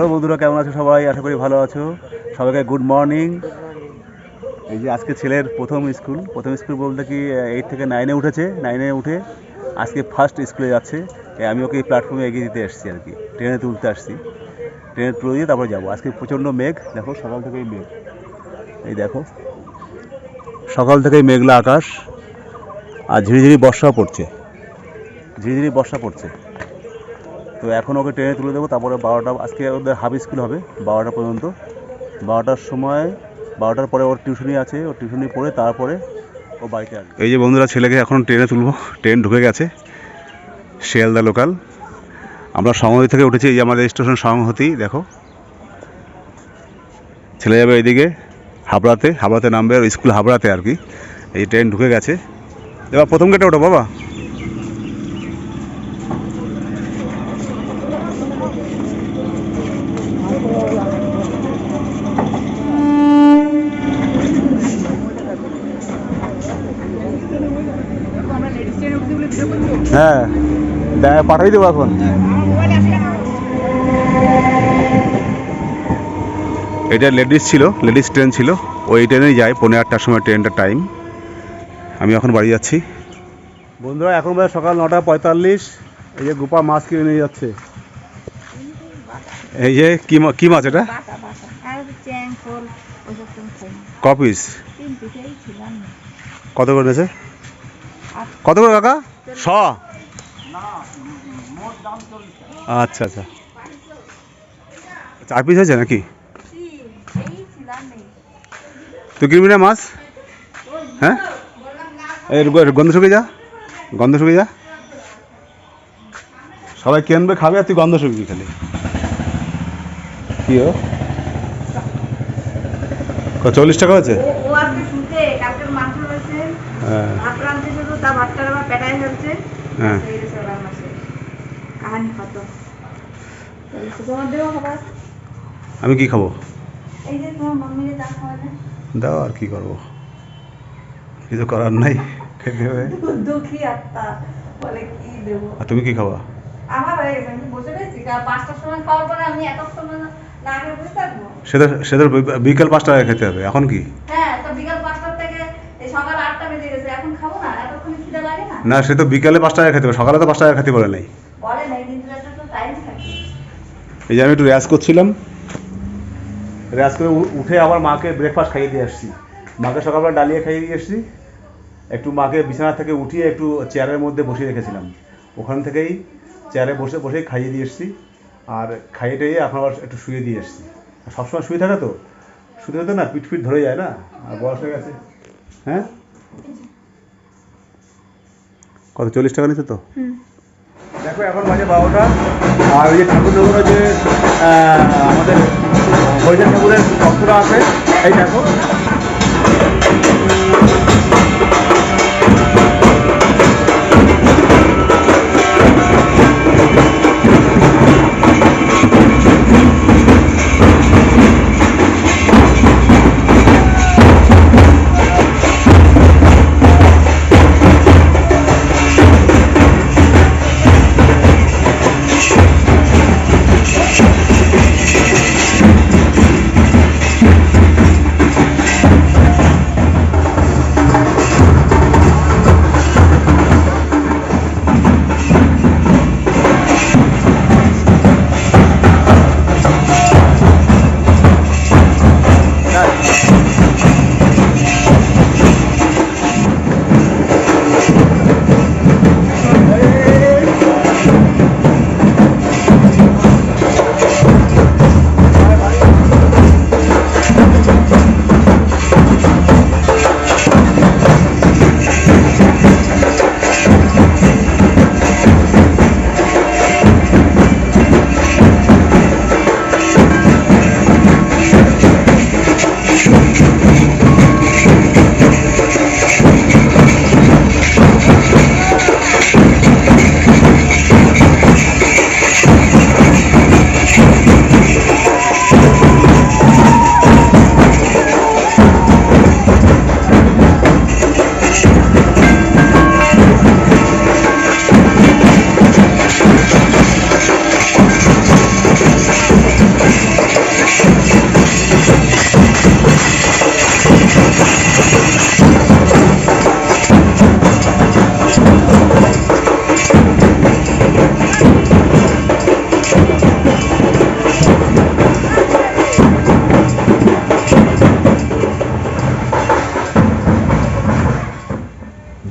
Hello বন্ধুরা, কেমন আছো সবাই? আশা করি ভালো আছো। সবাইকে গুড মর্নিং এই যে আজকে ছেলের প্রথম স্কুল প্রথম স্কুল বলতে কি এইট থেকে নাইনে উঠেছে নাইনে উঠে আজকে ফার্স্ট স্কুলে যাচ্ছে। আমি ওকে প্ল্যাটফর্মে এগিয়ে দিতে এসেছি আর কি। ট্রেনে তুলতে আসছি। ট্রেনে তুলে দিয়ে তারপরে যাব। আজকে প্রচণ্ড মেঘ। দেখো, সকাল থেকেই মেঘ। এই দেখো, সকাল থেকেই মেঘলা আকাশ। আর ঝিরিঝিরি বর্ষাও পড়ছে। ঝিরিঝিরি বর্ষা পড়ছে। তো এখন ওকে ট্রেনে তুলে দেবো, তারপরে বারোটা, আজকে ওদের হাফ স্কুল হবে, বারোটা পর্যন্ত। বারোটার সময়, বারোটার পরে ওর টিউশনি আছে, ওর টিউশনি পড়ে তারপরে ও বাড়িতে আসবে। এই যে বন্ধুরা, ছেলেকে এখন ট্রেনে তুলবো, ট্রেন ঢুকে গেছে, শিয়ালদা লোকাল আমরা সংহতি থেকে উঠেছি, এই যে আমাদের স্টেশন সংহতি, দেখো। ছেলে যাবে এইদিকে, হাবড়াতে হাবড়াতে নামবে আর স্কুল হাবড়াতে আর কি। এই ট্রেন ঢুকে গেছে। এবার প্রথম গেটে ওঠো বাবা। হ্যাঁ পাঠাই দেবো এখন। এটা লেডিস ছিল লেডিস ট্রেন ছিল। ওই ট্রেনেই যায় পনেরো আটটার সময় ট্রেনটার টাইম। আমি এখন বাড়ি যাচ্ছি। বন্ধুরা এখন বাজে সকাল নটা পঁয়তাল্লিশ। এই যে গোপা মাছ কিনে নিয়ে যাচ্ছে। এই যে কি মাছ এটা। ক পিস? কত করে নিয়েছে? কত করে কাকা? শ? আচ্ছা আচ্ছা। চার পিস হয়েছে নাকি? এই তুই কিনবি না মাছ? হ্যাঁ? গ- গন্ধ শুকিয়ে যা। গন্ধ শুকিয়ে যা। সবাই কিনবে খাবে আর তুই গন্ধ শুকিয়ে খালি? কি ও? চল্লিশ টাকা হয়েছে? হ্যাঁ। তা ভাতটা আবার পেটাই ফেলছে হ্যাঁ। এই যে সব রান্না কাহানি কত? তোমার দেবো খাবার। আমি কি খাব? এই যে তোমার মাম্মিরে চা খাওয়ালে দাও আর কি করব? কিছু করার নাই খেতে হবে দুঃখী আত্মা বলে কি দেবো? আর তুমি কি খাবা? আমার হয়ে গেছে আমি বসে রয়েছি। পাঁচটার সময় খাওয়ার পরে আমি এত সময় না না খেয়ে বসে থাকব? সেটা সেটা বিকাল পাঁচটায় খেতে হবে। এখন কি হ্যাঁ তো বিকাল পাঁচটার থেকে এই সকাল আটটা বেজে গেছে এখন খাব না এতক্ষণ খিদে লাগে না সে তো বিকালে পাঁচটায় খেতে হবে সকালে তো পাঁচটায় খেতে বলে নাই। তো এই যে আমি একটু র্যাস করছিলাম র্যাস করে উঠে আবার মাকে ব্রেকফাস্ট খাইয়ে দিয়ে আসছি। মাকে সকালবেলা ডালিয়ে খাইয়ে দিয়ে এসছি একটু মাকে বিছানা থেকে উঠিয়ে একটু চেয়ারের মধ্যে বসিয়ে রেখেছিলাম। ওখান থেকেই চেয়ারে বসে বসেই খাইয়ে দিয়ে এসছি আর খাইয়ে টাইয়ে এখন আবার একটু শুয়ে দিয়ে এসছি আর সবসময় শুয়ে থাকে তো? শুতে হতে না পিঠ পিঠ ধরে যায় না? আর বয়স হয়ে গেছে। হ্যাঁ? কত চল্লিশ টাকা নিচ্ছে তো? দেখো এখন বাজে বারোটা। আর ওই যে ঠাকুর দেবরা যে আহ, আমাদের হরিজন ঠাকুরের ভক্তরা আছে এই দেখো।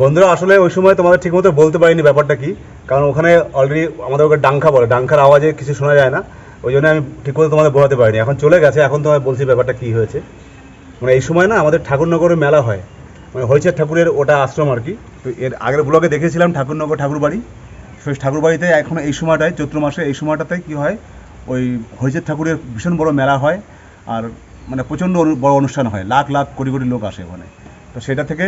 বন্ধুরা, আসলে ওই সময় তোমাদের ঠিকমতো বলতে পারিনি ব্যাপারটা কি, কারণ ওখানে অলরেডি আমাদের ওকে ডাঙ্কা বলে, ডাঙ্কার আওয়াজে কিছু শোনা যায় না, ওই জন্য আমি ঠিকমতো তোমাদের বোঝাতে পারিনি। এখন চলে গেছে, এখন তোমায় বলছি ব্যাপারটা কি হয়েছে। মানে এই সময় না আমাদের ঠাকুরনগরে মেলা হয় মানে হয়েছে ঠাকুরের ওটা আশ্রম আর কি। তো এর আগের ব্লগে দেখেছিলাম ঠাকুরনগর ঠাকুর বাড়ি সেই ঠাকুর বাড়িতে এখন এই সময়টায়, চৈত্র মাসে এই সময়টাতে কি হয়, ওই হরিচের ঠাকুরের ভীষণ বড় মেলা হয়, আর মানে প্রচণ্ড বড় অনুষ্ঠান হয়, লাখ লাখ কোটি কোটি লোক আসে ওখানে। তো সেটা থেকে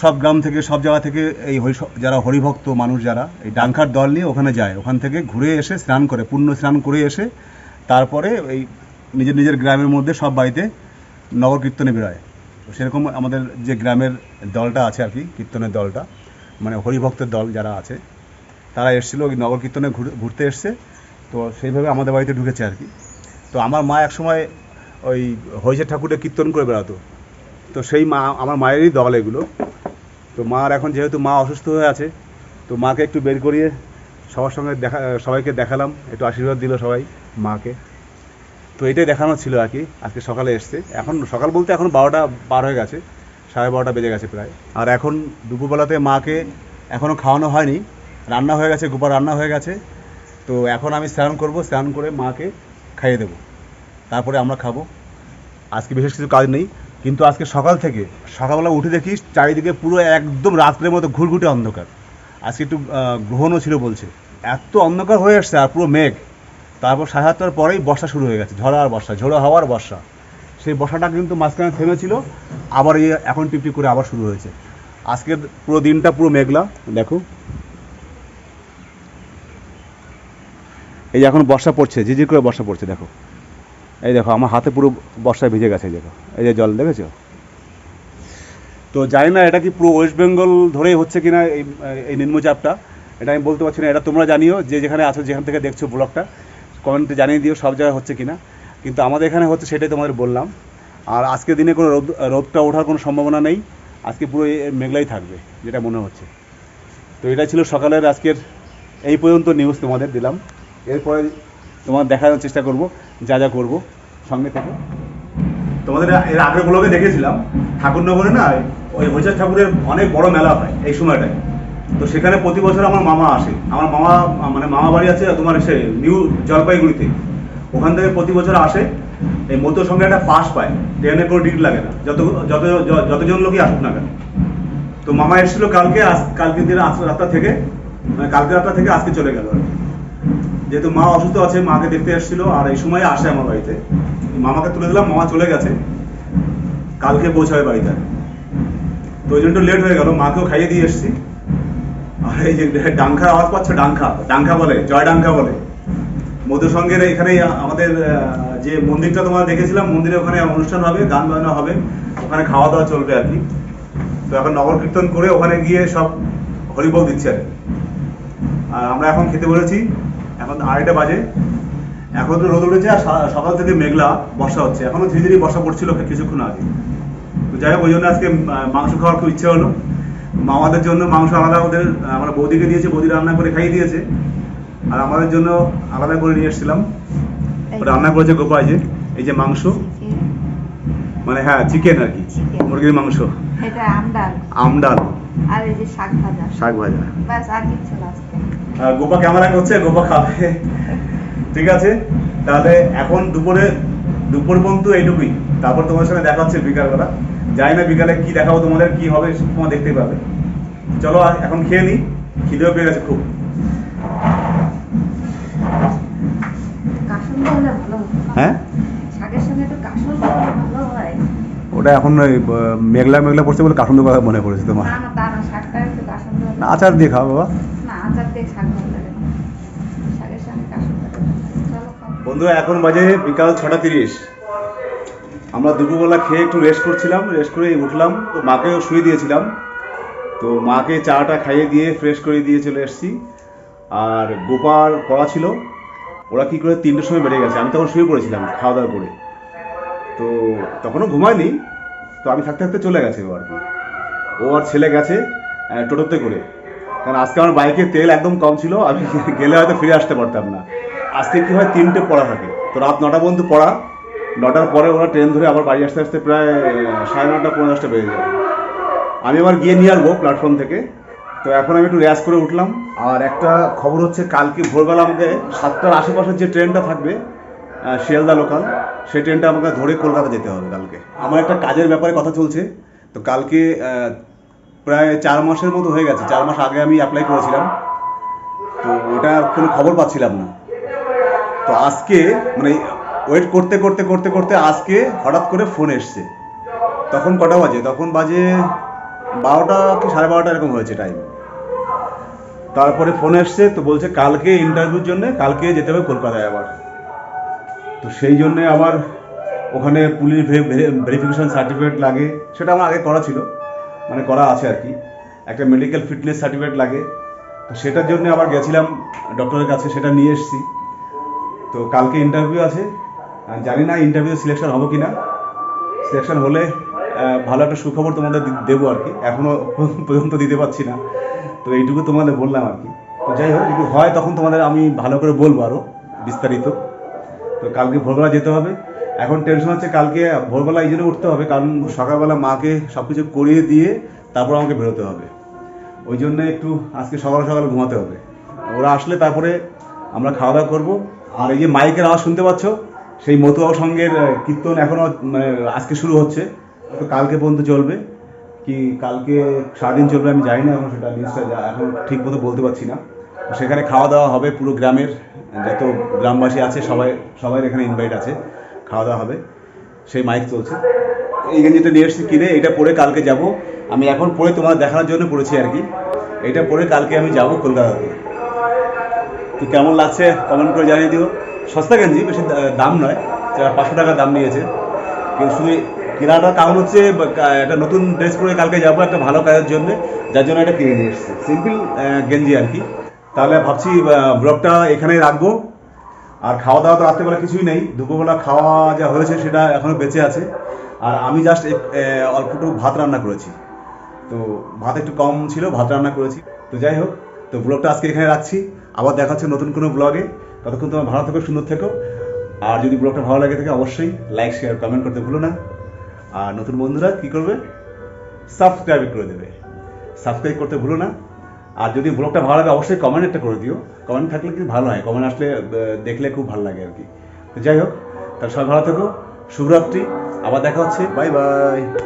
সব গ্রাম থেকে, সব জায়গা থেকে এই যারা হরিভক্ত মানুষ যারা, এই ডাঙ্কার দল নিয়ে ওখানে যায়। ওখান থেকে ঘুরে এসে স্নান করে পূর্ণ স্নান করে এসে তারপরে এই নিজের নিজের গ্রামের মধ্যে সব বাড়িতে নগর কীর্তনে বেরোয়। সেরকম আমাদের যে গ্রামের দলটা আছে আর কি, কীর্তনের দলটা মানে হরিভক্তের দল যারা আছে, তারা এসেছিল ওই নগর কীর্তনে ঘুরে ঘুরতে এসছে। তো সেইভাবে আমাদের বাড়িতে ঢুকেছে আর কি। তো আমার মা একসময় ওই হরিচের ঠাকুরের কীর্তন করে বেড়াতো। তো সেই মা, আমার মায়েরই দল এগুলো। তো মার এখন যেহেতু মা অসুস্থ হয়ে আছে, তো মাকে একটু বের করিয়ে সবার সঙ্গে দেখা, সবাইকে দেখালাম, একটু আশীর্বাদ দিল সবাই মাকে। তো এটাই দেখানো ছিল আর কি, আজকে সকালে এসছে। এখন সকাল বলতে এখন বারোটা পার হয়ে গেছে, সাড়ে বারোটা বেজে গেছে প্রায়। আর এখন দুপুরবেলাতে মাকে এখনও খাওয়ানো হয়নি, রান্না হয়ে গেছে, গোপাল রান্না হয়ে গেছে। তো এখন আমি স্নান করব, স্নান করে মাকে খাইয়ে দেবো। তারপরে আমরা খাব। আজকে বিশেষ কিছু কাজ নেই কিন্তু আজকে সকাল থেকে, সকালবেলা উঠে দেখি চারিদিকে পুরো একদম রাত্রের মতো ঘুরঘুটে অন্ধকার। আজকে একটু গ্রহণও ছিল বলছে। এত অন্ধকার হয়ে আসছে আর পুরো মেঘ। তারপর সাড়ে সাতটার পরেই বর্ষা শুরু হয়ে গেছে ঝড় আর বর্ষা, ঝোড়ো হাওয়ার বর্ষা। সেই বর্ষাটা কিন্তু মাঝখানে থেমেছিল, আবার এই এখন টিপটিপ করে আবার শুরু হয়েছে। আজকের পুরো দিনটা পুরো মেঘলা, দেখো। এই এখন বর্ষা পড়ছে, ঝিঝির করে বর্ষা পড়ছে, দেখো। এই দেখো, আমার হাতে পুরো বর্ষায় ভিজে গেছে দেখো। এই যে জল, দেখেছ? তো জানি না, এটা কি পুরো ওয়েস্ট বেঙ্গল ধরেই হচ্ছে কিনা এই এই নিম্নচাপটা এটা আমি বলতে পারছি না, এটা তোমরা জানিও, যে যেখানে আছো, যেখান থেকে দেখছ ব্লগটা কমেন্টে জানিয়ে দিও সব জায়গায় হচ্ছে কিনা। কিন্তু আমাদের এখানে হচ্ছে সেটাই তোমাদের বললাম। আর আজকের দিনে কোনো রোদ, রোদটা ওঠার কোনো সম্ভাবনা নেই। আজকে পুরো মেঘলাই থাকবে, যেটা মনে হচ্ছে। তো এটা ছিল সকালের আজকের, এই পর্যন্ত নিউজ তোমাদের দিলাম। এরপরে তোমার দেখানোর চেষ্টা করব, যা যা করব, সঙ্গে থেকে। তোমাদের এর আগের ব্লগে দেখেছিলাম ঠাকুরনগরে না, ওই হরিচাঁদ ঠাকুরের অনেক বড় মেলা হয় এই সময়টায়। তো সেখানে প্রতি বছর আমার মামা আসে। আমার মামা মানে মামা বাড়ি আছে তোমার সে নিউ জলপাইগুড়িতে। ওখান থেকে প্রতি বছর আসে, এই মধ্যের সঙ্গে একটা পাস পায়, ট্রেনে কোনো টিকিট লাগে না, যত যত, যতজন লোকই আসুক না কেন। তো মামা এসেছিল কালকে কালকে দিন রাতটা থেকে মানে কালকে রাতটা থেকে আজকে চলে গেল আর কি। যেহেতু মা অসুস্থ আছে, মাকে দেখতে এসেছিল, আর এই সময় আসে আমার বাড়িতে। মামাকে তুলে দিলাম, মামা চলে গেছে। কালকে পৌঁছাবে বাড়িতে। তো ওই জন্য লেট হয়ে গেল, মাকেও খাইয়ে দিয়ে এসেছি। আর এই যে ডাঙ্কার আওয়াজ পাচ্ছ? ডাঙ্কা ডাঙ্কা বলে, জয় ডাঙ্কা বলে। মধুসঙ্গের এখানে, আমাদের যে মন্দিরটা তোমরা দেখেছিলাম, মন্দিরে ওখানে অনুষ্ঠান হবে, গান বাজনা হবে, ওখানে খাওয়া দাওয়া চলবে আর কি। তো এখন নগর কীর্তন করে ওখানে গিয়ে সব হরিবল দিচ্ছে। আর আমরা এখন খেতে বলেছি এখন আড়াইটা বাজে। এখন তো রোদ উঠেছে আর সকাল থেকে মেঘলা বর্ষা হচ্ছে। এখনও ধীরে ধীরে বর্ষা পড়ছিল কিছুক্ষণ আগে। তো যাই হোক ওই জন্য আজকে মাংস খাওয়ার খুব ইচ্ছে হলো। মামাদের জন্য মাংস আলাদা ওদের আমরা বৌদিকে দিয়েছে বৌদি রান্না করে খাইয়ে দিয়েছে। আর আমাদের জন্য আলাদা করে নিয়ে এসেছিলাম। রান্না করেছে গোপাই যে এই যে মাংস। মানে হ্যাঁ চিকেন আর কি মুরগির মাংস। আমডাল আমডাল আর এই যে শাক ভাজা। শাক ভাজা। ব্যাস আর কিচ্ছু না আজকে। গোপা ক্যামেরা করছে? গোপা খাবে। ঠিক আছে? তাহলে এখন দুপুরে দুপুর পর্যন্ত এইটুকুই। তারপর তোমার সঙ্গে দেখা হচ্ছে বিকালবেলা জানি না বিকালে কি দেখাবো তোমাদের কি হবে তোমার দেখতেই পাবে। চলো আর এখন খেয়ে নিই খিদেও পেয়ে গেছে খুব। হ্যাঁ? শাকের সঙ্গে একটু হয় ওটা এখন ওই মেঘলা মেঘলা পড়ছে বলে কাসন্দ কথা মনে পড়েছে তোমার। না আচার দিয়ে খাও বাবা। বন্ধুরা এখন বাজে বিকাল ছটা তিরিশ। আমরা দুপুরবেলা খেয়ে একটু রেস্ট করছিলাম রেস্ট করে উঠলাম। তো মাকেও শুয়ে দিয়েছিলাম। তো মাকে চাটা খাইয়ে দিয়ে ফ্রেশ করে দিয়ে চলে এসেছি। আর গোপার পড়া ছিল। ওরা কি করে তিনটের সময় বেড়ে গেছে। আমি তখন শুয়ে পড়েছিলাম খাওয়া দাওয়া করে। তো তখনও ঘুমায়নি। তো আমি থাকতে থাকতে চলে গেছে ও আর কি। ও আর ছেলে গেছে টোটোতে করে। কারণ আজকে আমার বাইকে তেল একদম কম ছিল, আমি গেলে হয়তো ফিরে আসতে পারতাম না। আজকে কি হয়, তিনটে পড়া থাকে। তো রাত নটা পর্যন্ত পড়া। নটার পরে ওরা ট্রেন ধরে আবার বাড়ি আসতে আসতে প্রায় সাড়ে নটা পনেরো দশটা বেজে যায়। আমি আবার গিয়ে নিয়ে আসব প্ল্যাটফর্ম থেকে। তো এখন আমি একটু রেয়াজ করে উঠলাম। আর একটা খবর হচ্ছে, কালকে ভোরবেলা আমাকে সাতটার আশেপাশের যে ট্রেনটা থাকবে শিয়ালদা লোকাল সেই ট্রেনটা আমাকে ধরে কলকাতা যেতে হবে কালকে। আমার একটা কাজের ব্যাপারে কথা চলছে। তো কালকে প্রায় চার মাসের মতো হয়ে গেছে। চার মাস আগে আমি অ্যাপ্লাই করেছিলাম। তো ওটা কোনো খবর পাচ্ছিলাম না। তো আজকে মানে ওয়েট করতে করতে করতে করতে আজকে হঠাৎ করে ফোন এসছে। তখন কটা বাজে? তখন বাজে বারোটা কি সাড়ে বারোটা এরকম হয়েছে টাইম তারপরে ফোন এসছে, তো বলছে কালকে ইন্টারভিউর জন্য কালকে যেতে হবে কলকাতায় আবার। তো সেই জন্যে আবার ওখানে পুলিশ ভেরিফিকেশন সার্টিফিকেট লাগে। সেটা আমার আগে করা ছিল। মানে করা আছে আর কি। একটা মেডিকেল ফিটনেস সার্টিফিকেট লাগে। তো সেটার জন্য আবার গেছিলাম ডক্টরের কাছে, সেটা নিয়ে এসেছি। তো কালকে ইন্টারভিউ আছে। জানি না ইন্টারভিউ সিলেকশন হব কি না সিলেকশন হলে ভালো একটা সুখবর তোমাদের দেবো আর কি। এখনও পর্যন্ত দিতে পারছি না। তো এইটুকু তোমাদের বললাম আর কি। তো যাই হোক, যদি হয় তখন তোমাদের আমি ভালো করে বলব আরও বিস্তারিত। তো কালকে ভোরবেলা যেতে হবে। এখন টেনশন হচ্ছে কালকে ভোরবেলা এই জন্য উঠতে হবে, কারণ সকালবেলা মাকে সব কিছু করিয়ে দিয়ে তারপর আমাকে বেরোতে হবে। ওই জন্য একটু আজকে সকাল সকাল ঘুমাতে হবে। ওরা আসলে তারপরে আমরা খাওয়া দাওয়া করব। আর এই যে মাইকের আওয়াজ শুনতে পাচ্ছ, সেই মতুয়া সঙ্গের কীর্তন এখনও মানে আজকে শুরু হচ্ছে। তো কালকে পর্যন্ত চলবে। কি কালকে সারাদিন চলবে আমি জানি না, এখন সেটা লিস্টটা এখন ঠিক মতো বলতে পারছি না। সেখানে খাওয়া দাওয়া হবে পুরো গ্রামের। যত গ্রামবাসী আছে, সবাই সবাই এখানে ইনভাইট আছে। খাওয়া দাওয়া হবে। সেই মাইক চলছে। এই গেঞ্জিটা নিয়ে এসেছি কিনে, এটা পরে কালকে যাব। আমি এখন পরে তোমার দেখানোর জন্য পড়েছি আর কি। এটা পরে কালকে আমি যাব কলকাতাতে। তো কেমন লাগছে কমেন্ট করে জানিয়ে দিও। সস্তা গেঞ্জি, বেশি দাম নয়। যা পাঁচশো টাকা দাম নিয়েছে। কিন্তু শুধু কেনাটার কারণ হচ্ছে একটা নতুন ড্রেস পরে কালকে যাব একটা ভালো কাজের জন্য। যার জন্য এটা কিনে নিয়ে এসেছি। সিম্পল গেঞ্জি আর কি। তাহলে ভাবছি ব্লগটা এখানেই রাখব। আর খাওয়া দাওয়া তো রাত্রেবেলা কিছুই নেই। দুপুরবেলা খাওয়া যা হয়েছে সেটা এখনও বেঁচে আছে। আর আমি জাস্ট অল্পটুকু ভাত রান্না করেছি। তো ভাত একটু কম ছিল, ভাত রান্না করেছি। তো যাই হোক, তো ব্লগটা আজকে এখানে রাখছি। আবার দেখা হচ্ছে নতুন কোনো ব্লগে। ততক্ষণ তোমার ভালো থেকো, সুন্দর থেকো। আর যদি ব্লগটা ভালো লাগে থাকে, অবশ্যই লাইক শেয়ার কমেন্ট করতে ভুলো না। আর নতুন বন্ধুরা কি করবে? সাবস্ক্রাইব করে দেবে। সাবস্ক্রাইব করতে ভুলো না। আর যদি ব্লগটা ভালো লাগে, অবশ্যই কমেন্ট একটা করে দিও। কমেন্ট থাকলে কিন্তু ভালো হয়। কমেন্ট আসলে দেখলে খুব ভালো লাগে আর কি। যাই হোক, তাহলে সবাই ভালো থেকো। শুভরাত্রি। আবার দেখা হচ্ছে। Bye bye.